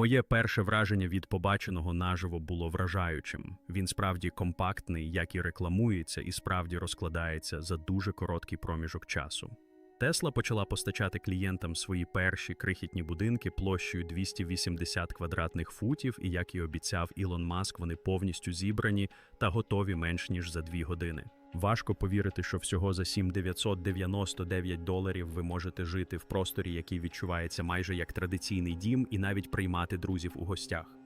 Моє перше враження від побаченого наживо було вражаючим. Він справді компактний, як і рекламується, і справді розкладається за дуже короткий проміжок часу. Тесла почала постачати клієнтам свої перші крихітні будинки площею 280 квадратних футів, і як і обіцяв Ілон Маск, вони повністю зібрані та готові менш ніж за дві години. Важко повірити, що всього за 7,999 доларів ви можете жити в просторі, який відчувається майже як традиційний дім, і навіть приймати друзів у гостях.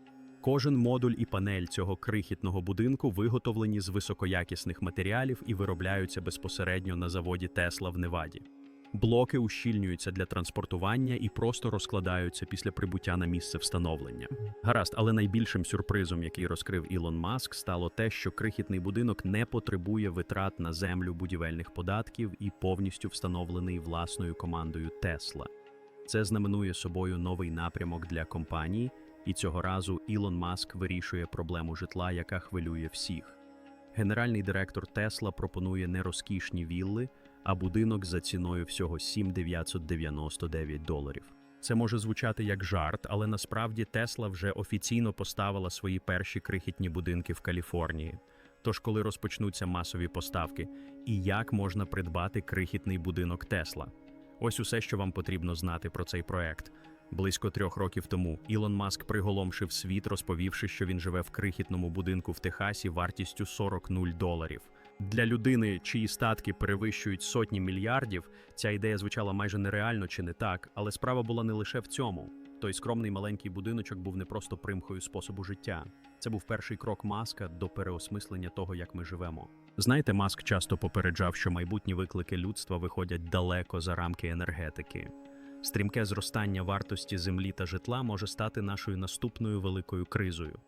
Кожен модуль і панель цього крихітного будинку виготовлені з високоякісних матеріалів і виробляються безпосередньо на заводі Тесла в Неваді. Блоки ущільнюються для транспортування і просто розкладаються після прибуття на місце встановлення. Гаразд, але найбільшим сюрпризом, який розкрив Ілон Маск, стало те, що крихітний будинок не потребує витрат на землю будівельних податків і повністю встановлений власною командою Тесла. Це знаменує собою новий напрямок для компанії, і цього разу Ілон Маск вирішує проблему житла, яка хвилює всіх. Генеральний директор Тесла пропонує не розкішні вілли, а будинок за ціною всього 7,999 доларів. Це може звучати як жарт, але насправді Тесла вже офіційно поставила свої перші крихітні будинки в Каліфорнії. Тож, коли розпочнуться масові поставки, і як можна придбати крихітний будинок Тесла? Ось усе, що вам потрібно знати про цей проект. Близько трьох років тому Ілон Маск приголомшив світ, розповівши, що він живе в крихітному будинку в Техасі вартістю 40 нуль доларів. Для людини, чиї статки перевищують сотні мільярдів, ця ідея звучала майже нереально чи не так, але справа була не лише в цьому. Той скромний маленький будиночок був не просто примхою способу життя. Це був перший крок маска до переосмислення того, як ми живемо. Знаєте, маск часто попереджав, що майбутні виклики людства виходять далеко за рамки енергетики. Стрімке зростання вартості землі та житла може стати нашою наступною великою кризою.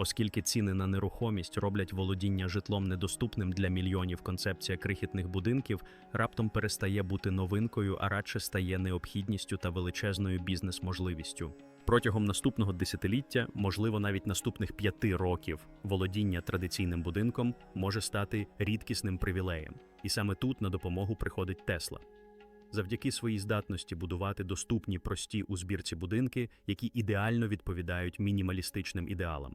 Оскільки ціни на нерухомість роблять володіння житлом недоступним для мільйонів, концепція крихітних будинків раптом перестає бути новинкою, а радше стає необхідністю та величезною бізнес-можливістю. Протягом наступного десятиліття, можливо, навіть наступних п'яти років, володіння традиційним будинком може стати рідкісним привілеєм, і саме тут на допомогу приходить Тесла. Завдяки своїй здатності будувати доступні прості у збірці будинки, які ідеально відповідають мінімалістичним ідеалам.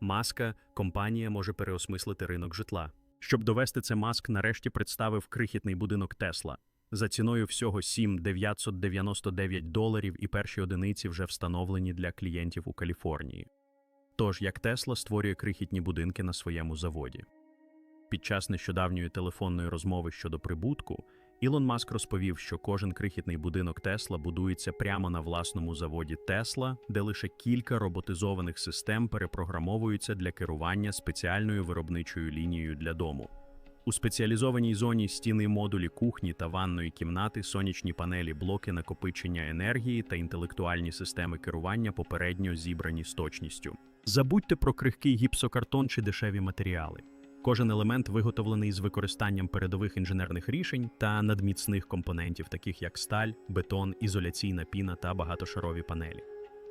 Маска компанія може переосмислити ринок житла. Щоб довести це, маск нарешті представив крихітний будинок Тесла. За ціною всього 7,999 доларів, і перші одиниці вже встановлені для клієнтів у Каліфорнії. Тож, як Тесла створює крихітні будинки на своєму заводі. Під час нещодавньої телефонної розмови щодо прибутку Ілон Маск розповів, що кожен крихітний будинок Тесла будується прямо на власному заводі Тесла, де лише кілька роботизованих систем перепрограмовуються для керування спеціальною виробничою лінією для дому. У спеціалізованій зоні стіни модулі кухні та ванної кімнати, сонячні панелі, блоки накопичення енергії та інтелектуальні системи керування попередньо зібрані з точністю. Забудьте про крихкий гіпсокартон чи дешеві матеріали. Кожен елемент виготовлений з використанням передових інженерних рішень та надміцних компонентів, таких як сталь, бетон, ізоляційна піна та багатошарові панелі.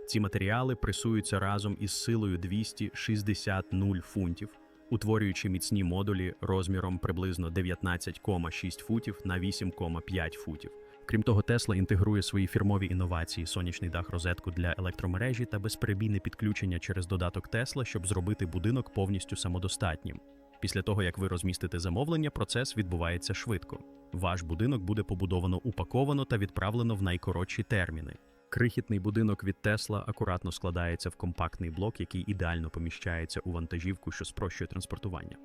Ці матеріали пресуються разом із силою 260 нуль фунтів, утворюючи міцні модулі розміром приблизно 19,6 футів на 8,5 футів. Крім того, Тесла інтегрує свої фірмові інновації, сонячний дах розетку для електромережі та безперебійне підключення через додаток Тесла, щоб зробити будинок повністю самодостатнім. Після того, як ви розмістите замовлення, процес відбувається швидко. Ваш будинок буде побудовано упаковано та відправлено в найкоротші терміни. Крихітний будинок від Тесла акуратно складається в компактний блок, який ідеально поміщається у вантажівку, що спрощує транспортування.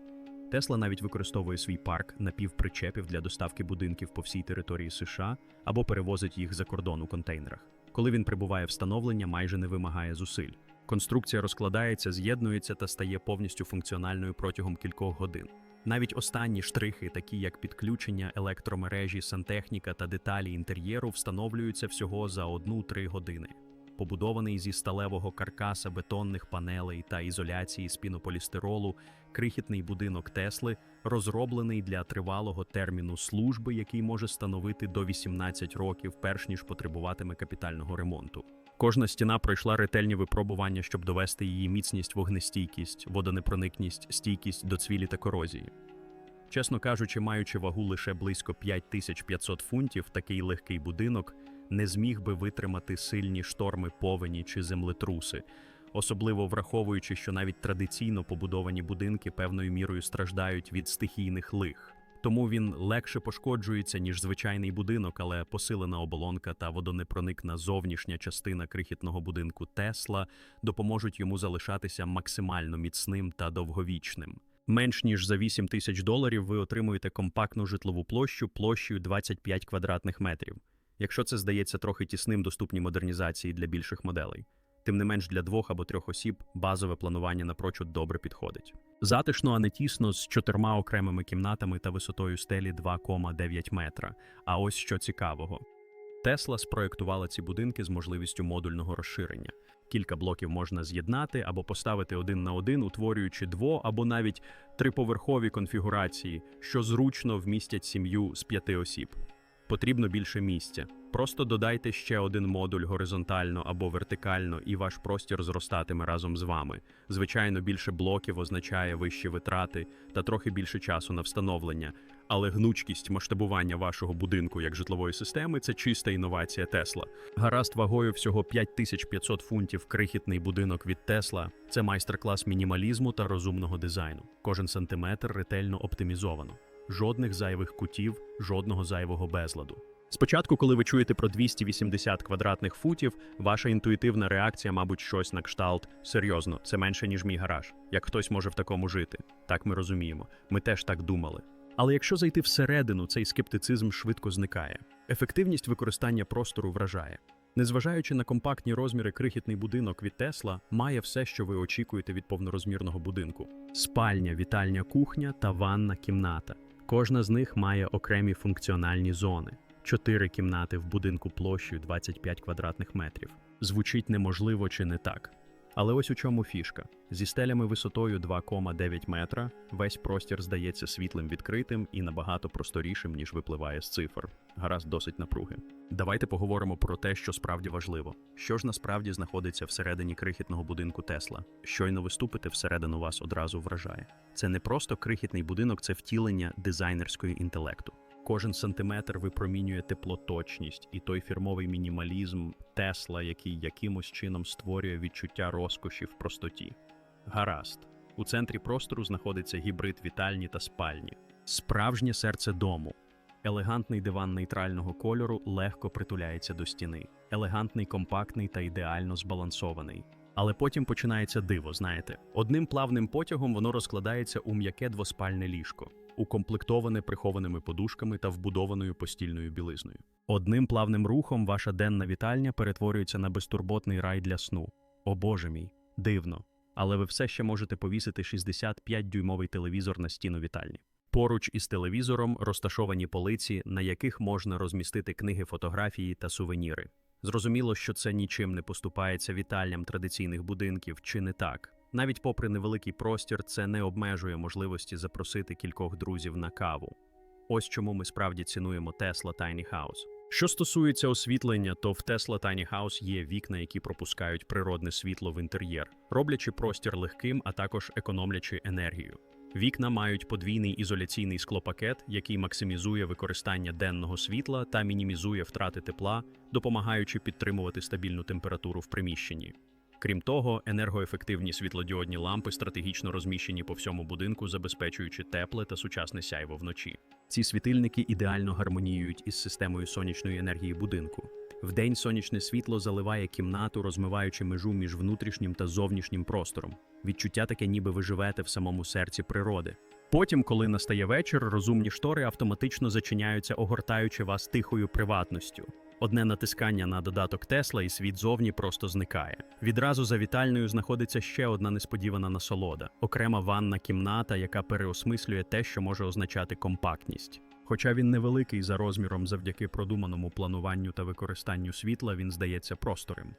Тесла навіть використовує свій парк напівпричепів для доставки будинків по всій території США або перевозить їх за кордон у контейнерах. Коли він прибуває встановлення, майже не вимагає зусиль. Конструкція розкладається, з'єднується та стає повністю функціональною протягом кількох годин. Навіть останні штрихи, такі як підключення електромережі, сантехніка та деталі інтер'єру, встановлюються всього за 1-3 години. Побудований зі сталевого каркаса бетонних панелей та ізоляції з пінополістиролу, крихітний будинок Тесли розроблений для тривалого терміну служби, який може становити до 18 років, перш ніж потребуватиме капітального ремонту. Кожна стіна пройшла ретельні випробування, щоб довести її міцність, вогнестійкість, водонепроникність, стійкість до цвілі та корозії. Чесно кажучи, маючи вагу лише близько 5500 фунтів, такий легкий будинок не зміг би витримати сильні шторми повені чи землетруси, особливо враховуючи, що навіть традиційно побудовані будинки певною мірою страждають від стихійних лих. Тому він легше пошкоджується, ніж звичайний будинок, але посилена оболонка та водонепроникна зовнішня частина крихітного будинку Тесла допоможуть йому залишатися максимально міцним та довговічним. Менш ніж за 8 тисяч доларів ви отримуєте компактну житлову площу площею 25 квадратних метрів. Якщо це здається трохи тісним доступній модернізації для більших моделей. Тим не менш для двох або трьох осіб базове планування напрочуд добре підходить. Затишно, а не тісно з чотирма окремими кімнатами та висотою стелі 2,9 метра. А ось що цікавого. Тесла спроєктувала ці будинки з можливістю модульного розширення. Кілька блоків можна з'єднати або поставити один на один, утворюючи дво або навіть триповерхові конфігурації, що зручно вмістять сім'ю з п'яти осіб. Потрібно більше місця. Просто додайте ще один модуль горизонтально або вертикально, і ваш простір зростатиме разом з вами. Звичайно, більше блоків означає вищі витрати та трохи більше часу на встановлення. Але гнучкість масштабування вашого будинку як житлової системи це чиста інновація Тесла. Гаразд вагою всього 5500 фунтів крихітний будинок від Тесла це майстер-клас мінімалізму та розумного дизайну. Кожен сантиметр ретельно оптимізовано. Жодних зайвих кутів, жодного зайвого безладу. Спочатку, коли ви чуєте про 280 квадратних футів, ваша інтуїтивна реакція, мабуть, щось на кшталт. Серйозно, це менше, ніж мій гараж. Як хтось може в такому жити? Так ми розуміємо. Ми теж так думали. Але якщо зайти всередину, цей скептицизм швидко зникає. Ефективність використання простору вражає. Незважаючи на компактні розміри, крихітний будинок від Тесла має все, що ви очікуєте від повнорозмірного будинку: спальня, вітальня, кухня та ванна кімната. Кожна з них має окремі функціональні зони. Чотири кімнати в будинку площею 25 квадратних метрів. Звучить неможливо чи не так. Але ось у чому фішка: зі стелями висотою 2,9 метра весь простір здається світлим відкритим і набагато просторішим, ніж випливає з цифр. Гаразд досить напруги. Давайте поговоримо про те, що справді важливо. Що ж насправді знаходиться всередині крихітного будинку Тесла. Щойно виступити всередину вас одразу вражає. Це не просто крихітний будинок, це втілення дизайнерської інтелекту. Кожен сантиметр випромінює теплоточність і той фірмовий мінімалізм Тесла, який якимось чином створює відчуття розкоші в простоті. Гаразд. У центрі простору знаходиться гібрид вітальні та спальні, справжнє серце дому. Елегантний диван нейтрального кольору легко притуляється до стіни, елегантний, компактний та ідеально збалансований. Але потім починається диво, знаєте. Одним плавним потягом воно розкладається у м'яке двоспальне ліжко, укомплектоване прихованими подушками та вбудованою постільною білизною. Одним плавним рухом ваша денна вітальня перетворюється на безтурботний рай для сну. О Боже мій, дивно. Але ви все ще можете повісити 65-дюймовий телевізор на стіну вітальні. Поруч із телевізором розташовані полиці, на яких можна розмістити книги, фотографії та сувеніри. Зрозуміло, що це нічим не поступається вітальням традиційних будинків, чи не так. Навіть попри невеликий простір, це не обмежує можливості запросити кількох друзів на каву. Ось чому ми справді цінуємо Tesla Tiny House. Що стосується освітлення, то в Tesla Tiny House є вікна, які пропускають природне світло в інтер'єр, роблячи простір легким, а також економлячи енергію. Вікна мають подвійний ізоляційний склопакет, який максимізує використання денного світла та мінімізує втрати тепла, допомагаючи підтримувати стабільну температуру в приміщенні. Крім того, енергоефективні світлодіодні лампи стратегічно розміщені по всьому будинку, забезпечуючи тепле та сучасне сяйво вночі. Ці світильники ідеально гармоніюють із системою сонячної енергії будинку. Вдень сонячне світло заливає кімнату, розмиваючи межу між внутрішнім та зовнішнім простором. Відчуття таке, ніби ви живете в самому серці природи. Потім, коли настає вечір, розумні штори автоматично зачиняються, огортаючи вас тихою приватністю. Одне натискання на додаток Тесла і світ зовні просто зникає. Відразу за вітальною знаходиться ще одна несподівана насолода окрема ванна кімната, яка переосмислює те, що може означати компактність. Хоча він невеликий за розміром завдяки продуманому плануванню та використанню світла, він здається просторим.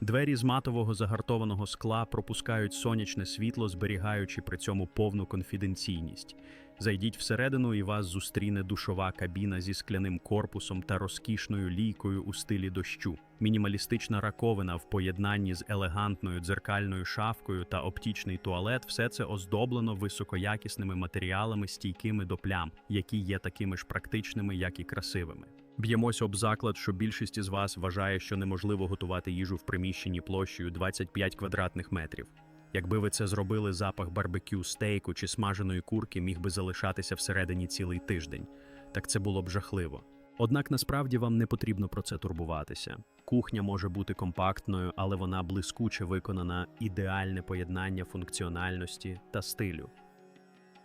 Двері з матового загартованого скла пропускають сонячне світло, зберігаючи при цьому повну конфіденційність. Зайдіть всередину, і вас зустріне душова кабіна зі скляним корпусом та розкішною лійкою у стилі дощу. Мінімалістична раковина в поєднанні з елегантною дзеркальною шафкою та оптічний туалет все це оздоблено високоякісними матеріалами, стійкими до плям, які є такими ж практичними, як і красивими. Б'ємося об заклад, що більшість із вас вважає, що неможливо готувати їжу в приміщенні площею 25 квадратних метрів. Якби ви це зробили, запах барбекю, стейку чи смаженої курки міг би залишатися всередині цілий тиждень. Так це було б жахливо. Однак насправді вам не потрібно про це турбуватися. Кухня може бути компактною, але вона блискуче виконана ідеальне поєднання функціональності та стилю.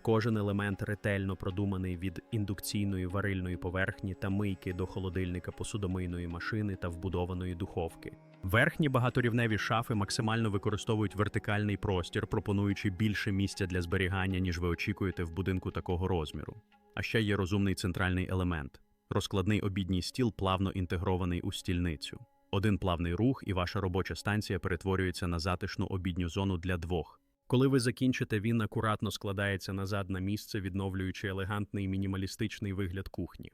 Кожен елемент ретельно продуманий від індукційної варильної поверхні та мийки до холодильника посудомийної машини та вбудованої духовки. Верхні багаторівневі шафи максимально використовують вертикальний простір, пропонуючи більше місця для зберігання, ніж ви очікуєте в будинку такого розміру. А ще є розумний центральний елемент розкладний обідній стіл плавно інтегрований у стільницю. Один плавний рух, і ваша робоча станція перетворюється на затишну обідню зону для двох. Коли ви закінчите, він акуратно складається назад на місце, відновлюючи елегантний мінімалістичний вигляд кухні.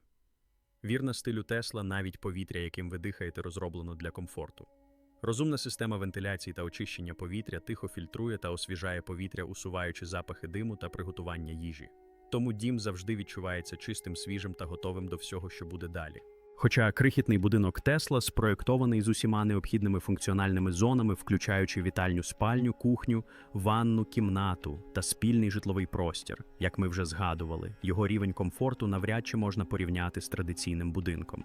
Вірна стилю Тесла, навіть повітря, яким ви дихаєте, розроблено для комфорту. Розумна система вентиляції та очищення повітря тихо фільтрує та освіжає повітря, усуваючи запахи диму та приготування їжі. Тому дім завжди відчувається чистим, свіжим та готовим до всього, що буде далі. Хоча крихітний будинок Тесла спроєктований з усіма необхідними функціональними зонами, включаючи вітальню спальню, кухню, ванну, кімнату та спільний житловий простір, як ми вже згадували, його рівень комфорту навряд чи можна порівняти з традиційним будинком.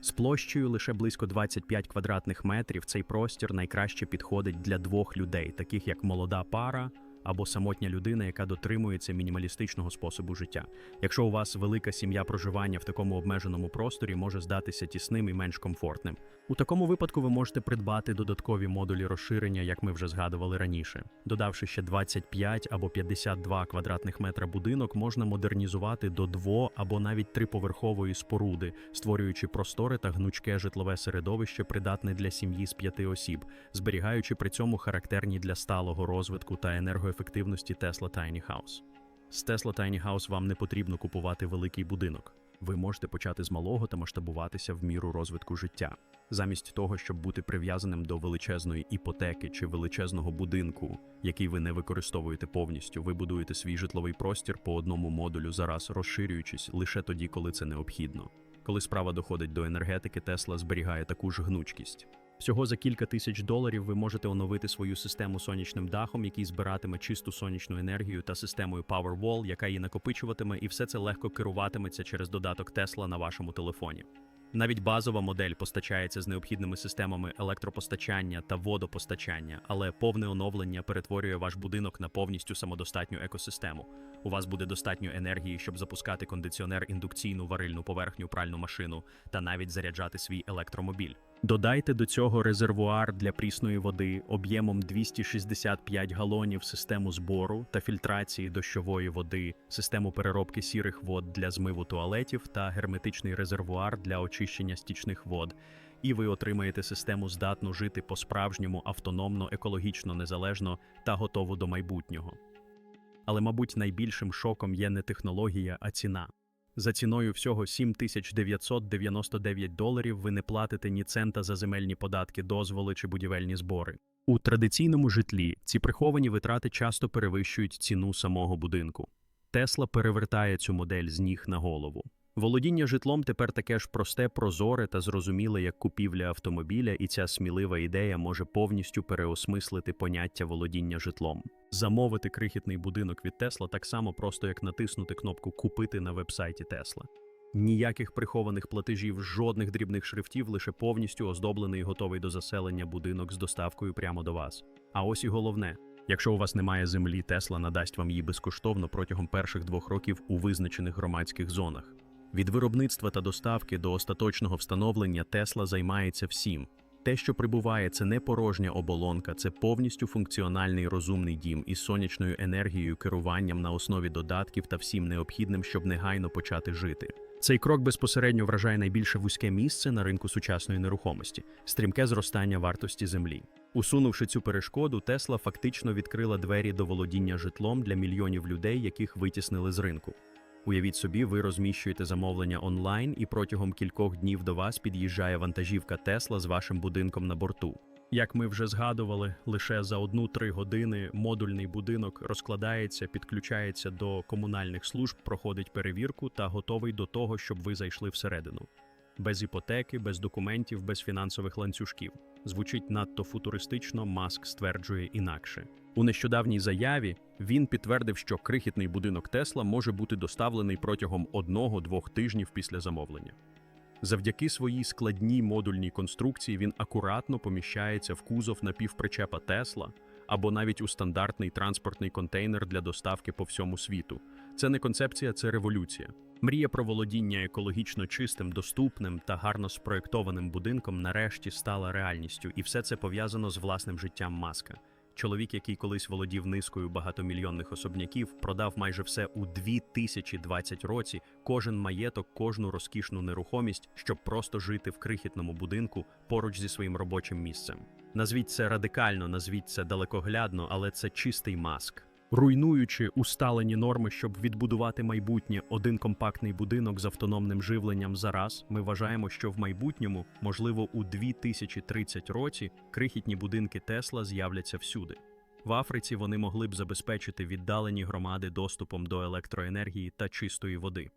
З площею лише близько 25 квадратних метрів цей простір найкраще підходить для двох людей, таких як молода пара або самотня людина, яка дотримується мінімалістичного способу життя. Якщо у вас велика сім'я проживання в такому обмеженому просторі може здатися тісним і менш комфортним. У такому випадку ви можете придбати додаткові модулі розширення, як ми вже згадували раніше. Додавши ще 25 або 52 квадратних метра будинок, можна модернізувати до дво- або навіть триповерхової споруди, створюючи просторе та гнучке житлове середовище, придатне для сім'ї з п'яти осіб, зберігаючи при цьому характерні для сталого розвитку та енергоефективності Tesla Tiny House. З Tesla Tiny House вам не потрібно купувати великий будинок. Ви можете почати з малого та масштабуватися в міру розвитку життя. Замість того, щоб бути прив'язаним до величезної іпотеки чи величезного будинку, який ви не використовуєте повністю, ви будуєте свій житловий простір по одному модулю зараз, розширюючись лише тоді, коли це необхідно. Коли справа доходить до енергетики, Тесла зберігає таку ж гнучкість. Всього за кілька тисяч доларів ви можете оновити свою систему сонячним дахом, який збиратиме чисту сонячну енергію та системою Powerwall, яка її накопичуватиме, і все це легко керуватиметься через додаток Tesla на вашому телефоні. Навіть базова модель постачається з необхідними системами електропостачання та водопостачання, але повне оновлення перетворює ваш будинок на повністю самодостатню екосистему. У вас буде достатньо енергії, щоб запускати кондиціонер, індукційну варильну поверхню, пральну машину та навіть заряджати свій електромобіль. Додайте до цього резервуар для прісної води об'ємом 265 галонів, систему збору та фільтрації дощової води, систему переробки сірих вод для змиву туалетів та герметичний резервуар для очищення стічних вод. І ви отримаєте систему здатну жити по-справжньому автономно, екологічно незалежно та готову до майбутнього. Але, мабуть, найбільшим шоком є не технологія, а ціна. За ціною всього 7999 доларів ви не платите ні цента за земельні податки, дозволи чи будівельні збори. У традиційному житлі ці приховані витрати часто перевищують ціну самого будинку. Тесла перевертає цю модель з ніг на голову. Володіння житлом тепер таке ж просте, прозоре та зрозуміле, як купівля автомобіля, і ця смілива ідея може повністю переосмислити поняття володіння житлом. Замовити крихітний будинок від Тесла так само просто, як натиснути кнопку Купити на вебсайті Тесла. Ніяких прихованих платежів, жодних дрібних шрифтів, лише повністю оздоблений і готовий до заселення будинок з доставкою прямо до вас. А ось і головне. Якщо у вас немає землі, Тесла надасть вам її безкоштовно протягом перших двох років у визначених громадських зонах. Від виробництва та доставки до остаточного встановлення Тесла займається всім. Те, що прибуває, це не порожня оболонка, це повністю функціональний розумний дім із сонячною енергією, керуванням на основі додатків та всім необхідним, щоб негайно почати жити. Цей крок безпосередньо вражає найбільше вузьке місце на ринку сучасної нерухомості стрімке зростання вартості землі. Усунувши цю перешкоду, Тесла фактично відкрила двері до володіння житлом для мільйонів людей, яких витіснили з ринку. Уявіть собі, ви розміщуєте замовлення онлайн, і протягом кількох днів до вас під'їжджає вантажівка Тесла з вашим будинком на борту. Як ми вже згадували, лише за одну-три години модульний будинок розкладається, підключається до комунальних служб, проходить перевірку та готовий до того, щоб ви зайшли всередину. без іпотеки, без документів, без фінансових ланцюжків. Звучить надто футуристично, Маск стверджує інакше. У нещодавній заяві він підтвердив, що крихітний будинок Тесла може бути доставлений протягом одного-двох тижнів після замовлення. Завдяки своїй складній модульній конструкції він акуратно поміщається в кузов напівпричепа Тесла або навіть у стандартний транспортний контейнер для доставки по всьому світу. Це не концепція, це революція. Мрія про володіння екологічно чистим, доступним та гарно спроєктованим будинком нарешті стала реальністю, і все це пов'язано з власним життям Маска. Чоловік, який колись володів низкою багатомільйонних особняків, продав майже все у 2020 році, кожен маєток, кожну розкішну нерухомість, щоб просто жити в крихітному будинку поруч зі своїм робочим місцем. Назвіть це радикально, назвіть це далекоглядно, але це чистий маск. Руйнуючи усталені норми, щоб відбудувати майбутнє один компактний будинок з автономним живленням за раз, ми вважаємо, що в майбутньому, можливо, у 2030 році крихітні будинки Тесла з'являться всюди. В Африці вони могли б забезпечити віддалені громади доступом до електроенергії та чистої води.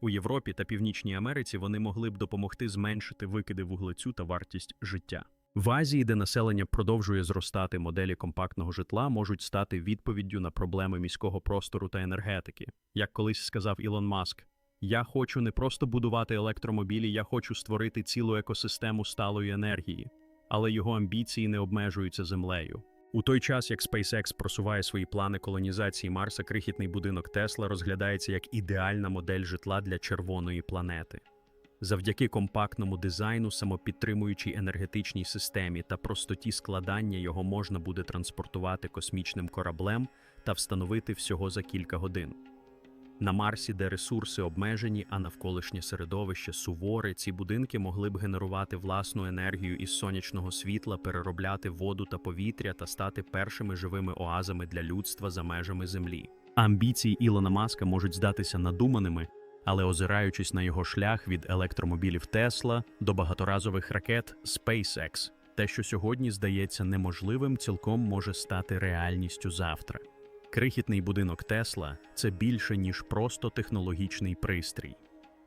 У Європі та Північній Америці вони могли б допомогти зменшити викиди вуглецю та вартість життя. В Азії, де населення продовжує зростати, моделі компактного житла можуть стати відповіддю на проблеми міського простору та енергетики. Як колись сказав Ілон Маск, я хочу не просто будувати електромобілі, я хочу створити цілу екосистему сталої енергії, але його амбіції не обмежуються землею. У той час, як SpaceX просуває свої плани колонізації Марса, крихітний будинок Тесла розглядається як ідеальна модель житла для червоної планети. Завдяки компактному дизайну, самопідтримуючій енергетичній системі та простоті складання його можна буде транспортувати космічним кораблем та встановити всього за кілька годин. На Марсі, де ресурси обмежені, а навколишнє середовище суворе, ці будинки могли б генерувати власну енергію із сонячного світла, переробляти воду та повітря та стати першими живими оазами для людства за межами Землі. Амбіції Ілона Маска можуть здатися надуманими, але озираючись на його шлях від електромобілів Тесла до багаторазових ракет SpaceX, те, що сьогодні здається неможливим, цілком може стати реальністю завтра. Крихітний будинок Тесла це більше, ніж просто технологічний пристрій.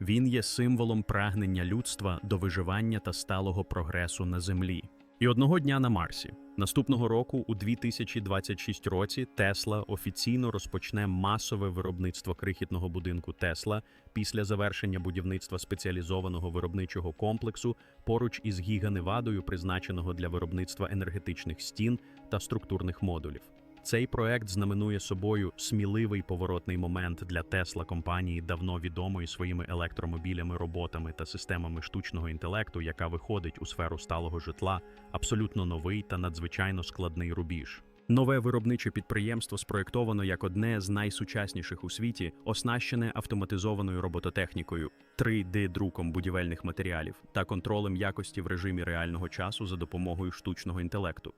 Він є символом прагнення людства до виживання та сталого прогресу на Землі. І одного дня на Марсі. Наступного року, у 2026 році, Тесла офіційно розпочне масове виробництво крихітного будинку Тесла після завершення будівництва спеціалізованого виробничого комплексу поруч із Гіга-Невадою, призначеного для виробництва енергетичних стін та структурних модулів. Цей проект знаменує собою сміливий поворотний момент для Тесла компанії, давно відомої своїми електромобілями, роботами та системами штучного інтелекту, яка виходить у сферу сталого житла, абсолютно новий та надзвичайно складний рубіж. Нове виробниче підприємство спроєктовано як одне з найсучасніших у світі, оснащене автоматизованою робототехнікою, 3D-друком будівельних матеріалів та контролем якості в режимі реального часу за допомогою штучного інтелекту.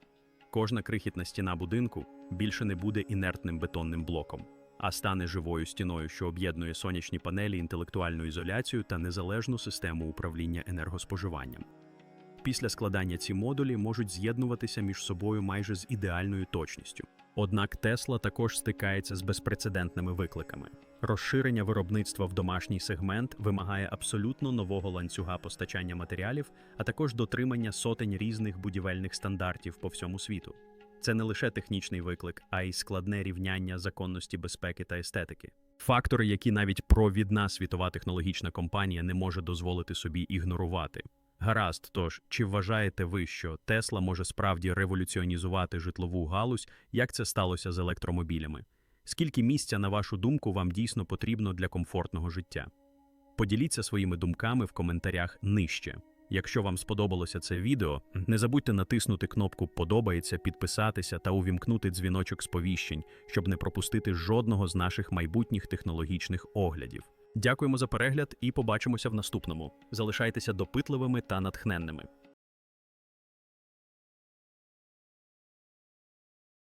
Кожна крихітна стіна будинку більше не буде інертним бетонним блоком, а стане живою стіною, що об'єднує сонячні панелі, інтелектуальну ізоляцію та незалежну систему управління енергоспоживанням. Після складання ці модулі можуть з'єднуватися між собою майже з ідеальною точністю. Однак Тесла також стикається з безпрецедентними викликами. Розширення виробництва в домашній сегмент вимагає абсолютно нового ланцюга постачання матеріалів, а також дотримання сотень різних будівельних стандартів по всьому світу. Це не лише технічний виклик, а й складне рівняння законності безпеки та естетики. Фактори, які навіть провідна світова технологічна компанія не може дозволити собі ігнорувати. Гаразд, тож чи вважаєте ви, що Тесла може справді революціонізувати житлову галузь, як це сталося з електромобілями? Скільки місця, на вашу думку, вам дійсно потрібно для комфортного життя? Поділіться своїми думками в коментарях нижче. Якщо вам сподобалося це відео, не забудьте натиснути кнопку Подобається, підписатися та увімкнути дзвіночок сповіщень, щоб не пропустити жодного з наших майбутніх технологічних оглядів. Дякуємо за перегляд і побачимося в наступному. Залишайтеся допитливими та натхненними.